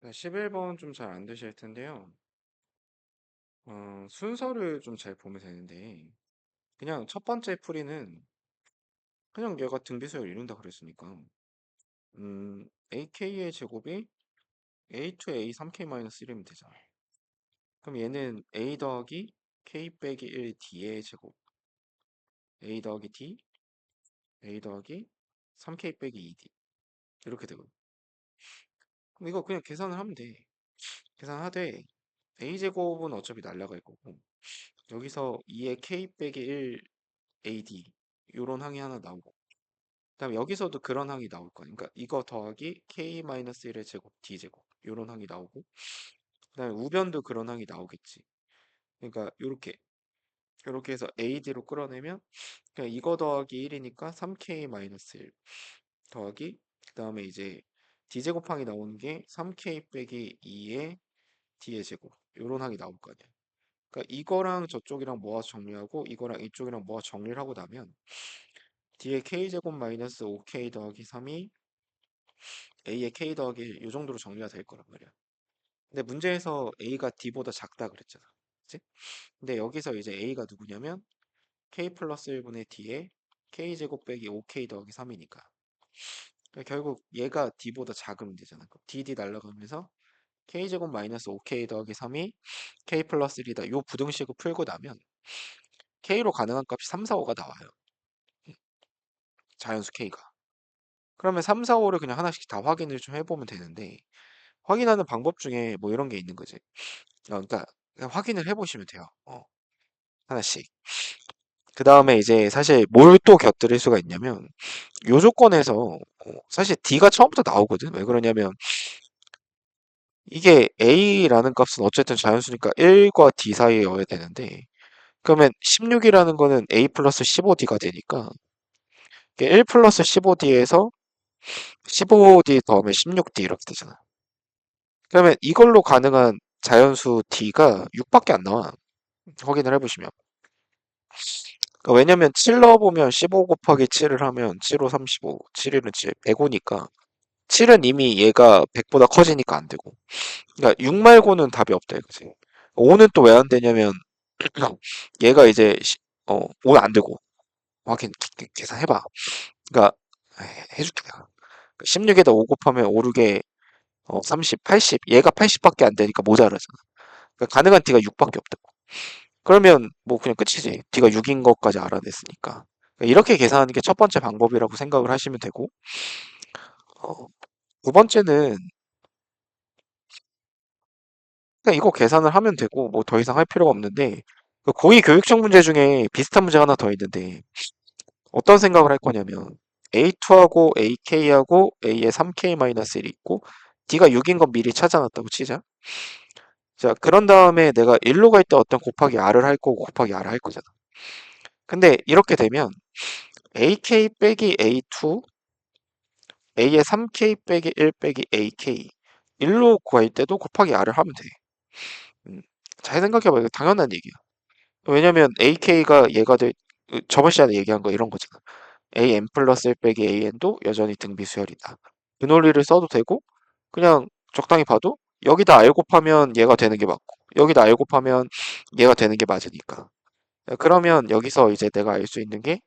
네, 11번 좀 잘 안 되실 텐데요. 어, 순서를 좀 잘 보면 되는데, 그냥 첫 번째 풀이는 그냥 얘가 등비수열 이룬다 그랬으니까, 음, AK의 제곱이 A2 A3K-1이면 되잖아. 그럼 얘는 A 더하기 K 빼기 1 D의 제곱, A 더하기 D, A 더하기 3K 빼기 2D. 이렇게 되거든. 그럼 이거 그냥 계산을 하면 돼. 계산하되, A 제곱은 어차피 날라갈 거고, 여기서 2의 K 빼기 1 AD 요런 항이 하나 나오고 그다음에 여기서도 그런 항이 나올 거야. 그러니까 이거 더하기 K-1의 제곱 D제곱 요런 항이 나오고 그다음에 우변도 그런 항이 나오겠지. 그러니까 요렇게 요렇게 해서 AD로 끌어내면 그냥 이거 더하기 1이니까 3K-1 더하기 그 다음에 이제 D제 곱항이 나오는 게 3K 빼기 2의 D의 제곱 요런 항이 나올 거 아니야. 그러니까 이거랑 저쪽이랑 모아서 정리하고 이거랑 이쪽이랑 모아 서 정리를 하고 나면 D의 K제곱 마이너스 5K 더하기 3이 A의 K 더하기 1, 이 정도로 정리가 될 거란 말이야. 근데 문제에서 A가 D보다 작다 그랬잖아. 그치? 근데 여기서 이제 A가 누구냐면 K 플러스 1분의 D의 K제곱 빼기 5K 더하기 3이니까. 그러니까 결국 얘가 D보다 작으면 되잖아. DD 날라가면서 K제곱 마이너스 5K 더하기 3이 K 플러스 1이다. 요 부등식을 풀고 나면 K로 가능한 값이 3, 4, 5가 나와요. 자연수 K가. 그러면 3, 4, 5를 그냥 하나씩 다 확인을 좀 해보면 되는데 확인하는 방법 중에 뭐 이런 게 있는 거지. 어, 그러니까 확인을 해보시면 돼요. 어, 하나씩. 그 다음에 이제 사실 뭘 또 곁들일 수가 있냐면 요 조건에서 어, 사실 D가 처음부터 나오거든. 왜 그러냐면 이게 A라는 값은 어쨌든 자연수니까 1과 D 사이에 여야 되는데 그러면 16이라는 거는 A 플러스 15D가 되니까 1 플러스 15D에서 15D 더하면 16D 이렇게 되잖아. 그러면 이걸로 가능한 자연수 D가 6밖에 안 나와. 확인을 해보시면. 그러니까 왜냐면 7 넣어 보면 15 곱하기 7을 하면 7호 35, 7일은 7, 105니까 7은 이미 얘가 100보다 커지니까 안 되고. 그러니까 6 말고는 답이 없다 이거지. 5는 또 왜 안 되냐면 얘가 이제 어, 5는 안 되고. 확인 계산해 봐. 그러니까 해줄게. 16에다 5 곱하면 5, 6에 어, 30, 80. 얘가 80밖에 안 되니까 모자라잖아. 그러니까 가능한 D가 6밖에 없다고. 그러면 뭐 그냥 끝이지. D가 6인 것까지 알아냈으니까. 그러니까 이렇게 계산하는 게 첫 번째 방법이라고 생각을 하시면 되고, 어, 두 번째는 그냥 이거 계산을 하면 되고, 뭐 더 이상 할 필요가 없는데, 그 고위 교육청 문제 중에 비슷한 문제가 하나 더 있는데, 어떤 생각을 할 거냐면, A2하고 AK하고 A에 3K-1이 있고, D가 6인 건 미리 찾아놨다고 치자. 자, 그런 다음에 내가 1로 갈 때 어떤 곱하기 R을 할 거고 곱하기 R을 할 거잖아. 근데 이렇게 되면 AK 빼기 A2 A의 3K 빼기 1 빼기 AK 1로 구할 때도 곱하기 R을 하면 돼. 음, 잘 생각해봐. 이거 당연한 얘기야. 왜냐면 AK가 얘가 돼, 저번 시간에 얘기한 거 이런 거잖아. AN 플러스 1 빼기 AN도 여전히 등비 수열이다. 그 논리를 써도 되고 그냥 적당히 봐도 여기다 R 곱하면 얘가 되는 게 맞고 여기다 R 곱하면 얘가 되는 게 맞으니까. 그러면 여기서 이제 내가 알 수 있는 게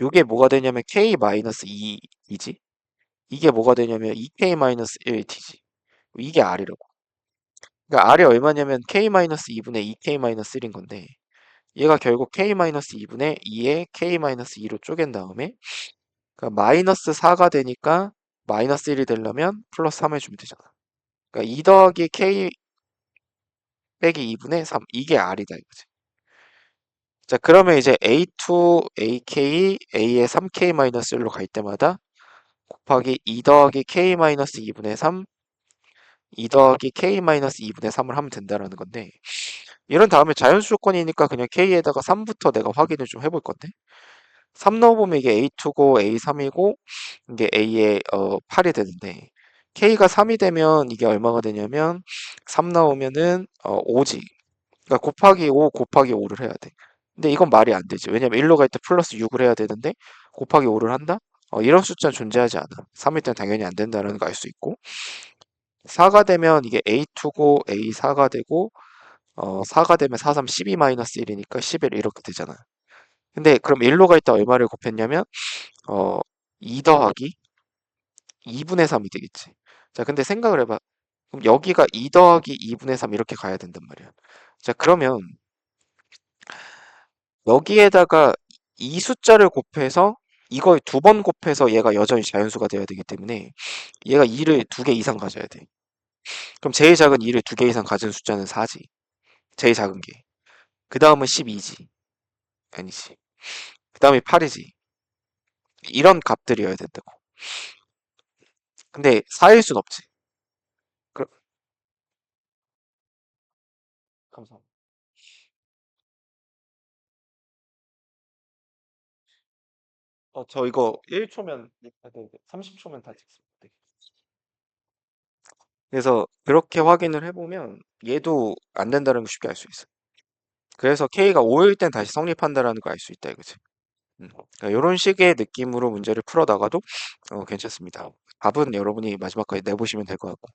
이게 뭐가 되냐면 K-2이지? 이게 뭐가 되냐면 2K-1T지. 이게 R이라고. 그러니까 R이 얼마냐면 K-2분의 2K-1인 건데 얘가 결국 K-2분의 2에 K-2로 쪼갠 다음에 그러니까 마이너스 4가 되니까 마이너스 1이 되려면 플러스 3 해주면 되잖아. 그러니까 2 더하기 K 빼기 2분의 3 이게 R이다 이거지. 자 그러면 이제 A2, AK, A의 3K-1로 갈 때마다 곱하기 2 더하기 K-2분의 3 2 더하기 K-2분의 3을 하면 된다라는 건데 이런 다음에 자연수 조건이니까 그냥 K에다가 3부터 내가 확인을 좀 해볼 건데 3 넣어보면 이게 A2고 A3이고 이게 A의 어, 8이 되는데 K가 3이 되면 이게 얼마가 되냐면 3 나오면은 어, 5지. 그러니까 곱하기 5 곱하기 5를 해야 돼. 근데 이건 말이 안 되지. 왜냐면 1로 갈 때 플러스 6을 해야 되는데 곱하기 5를 한다? 어, 이런 숫자는 존재하지 않아. 3일 때는 당연히 안 된다는 거알수 있고 4가 되면 이게 A2고 A4가 되고 어, 4가 되면 4, 3, 12-1이니까 11 이렇게 되잖아. 근데 그럼 1로 갈때 얼마를 곱했냐면 어, 2 더하기 2분의 3이 되겠지. 자, 근데 생각을 해봐. 그럼 여기가 2 더하기 2분의 3 이렇게 가야 된단 말이야. 자, 그러면 여기에다가 이 숫자를 곱해서 이걸 두 번 곱해서 얘가 여전히 자연수가 돼야 되기 때문에 얘가 2를 두 개 이상 가져야 돼. 그럼 제일 작은 2를 두 개 이상 가진 숫자는 4지. 제일 작은 게. 그 다음은 12지. 아니지. 그 다음에 8이지. 이런 값들이어야 된다고. 근데 4일 순 없지. 그, 감사합니다. 어, 저 이거 1초면, 30초면 다 찍습니다. 네. 그래서 그렇게 확인을 해보면 얘도 안 된다는 걸 쉽게 알 수 있어. 그래서 K가 5일 땐 다시 성립한다라는 걸알수 있다 이거지. 음. 그러니까 이런 식의 느낌으로 문제를 풀어 나가도 어, 괜찮습니다. 답은 여러분이 마지막까지 내보시면 될 것 같고.